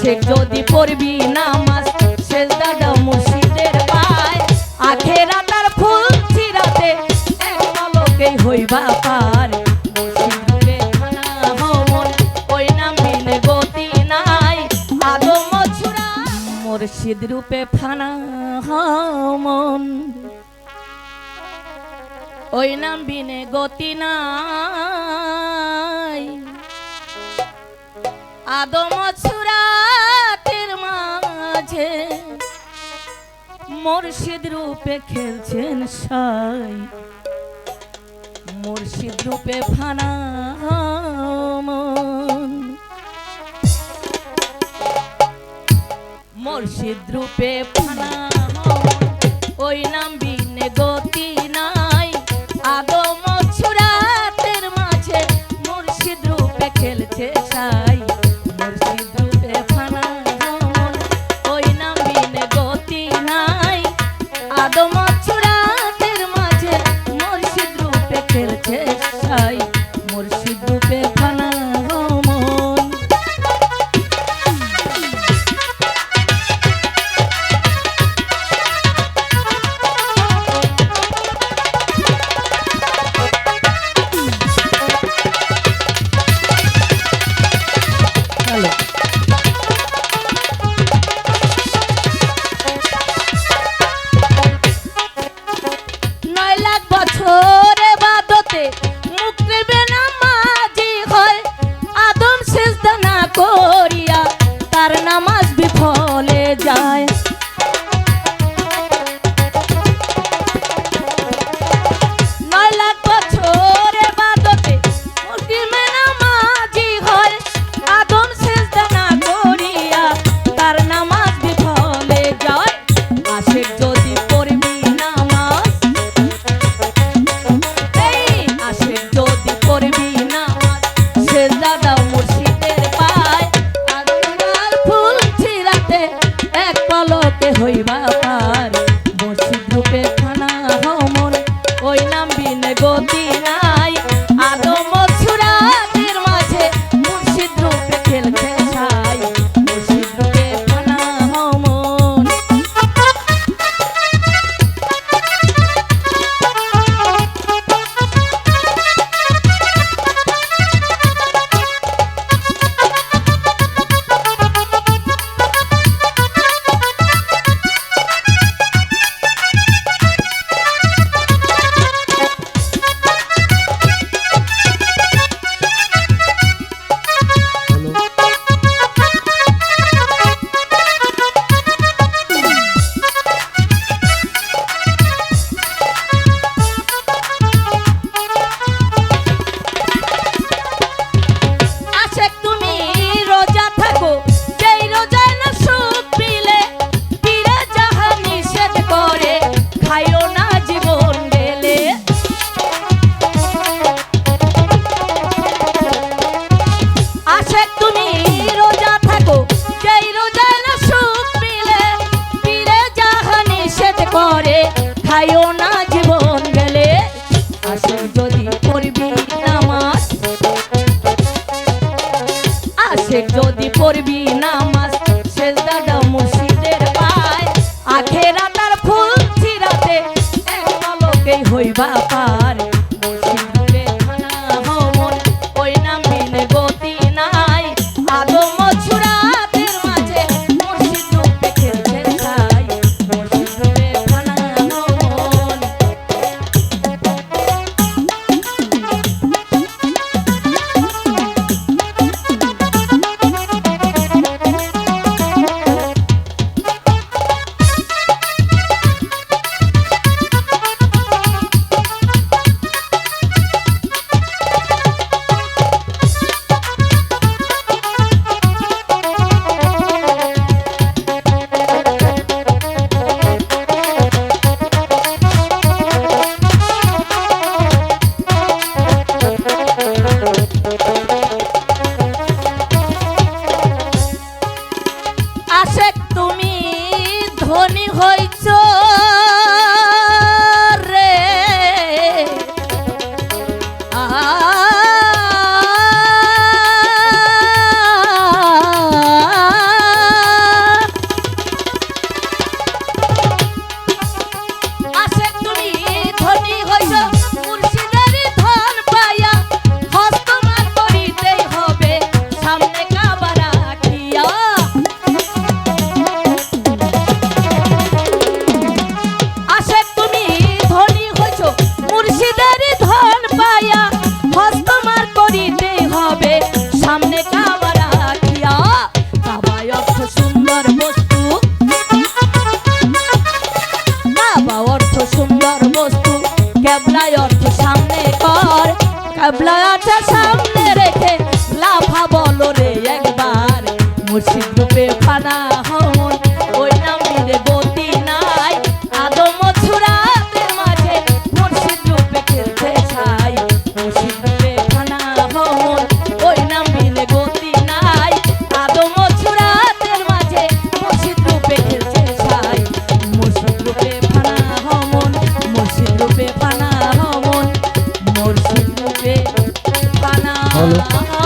সে যদি পড়বি নামাজ সেজদাটা মুর্শিদের পায়। আখেরা তার ফুল চিরাতে এক পলকেই হইবা পার। মুর্শিদ রূপে ফানা মন ওই নাম বিনে গতি নাই। আদম সুরাতের মাঝে মুর্শিদ রূপে খেলছেন সাই। মুর্শিদ রূপে ফানা মুর্শিদ রূপে ফানা ওই নাম বিনে গতি ಸಿದ್ದು গতি পরে খাইও না ফানা হমন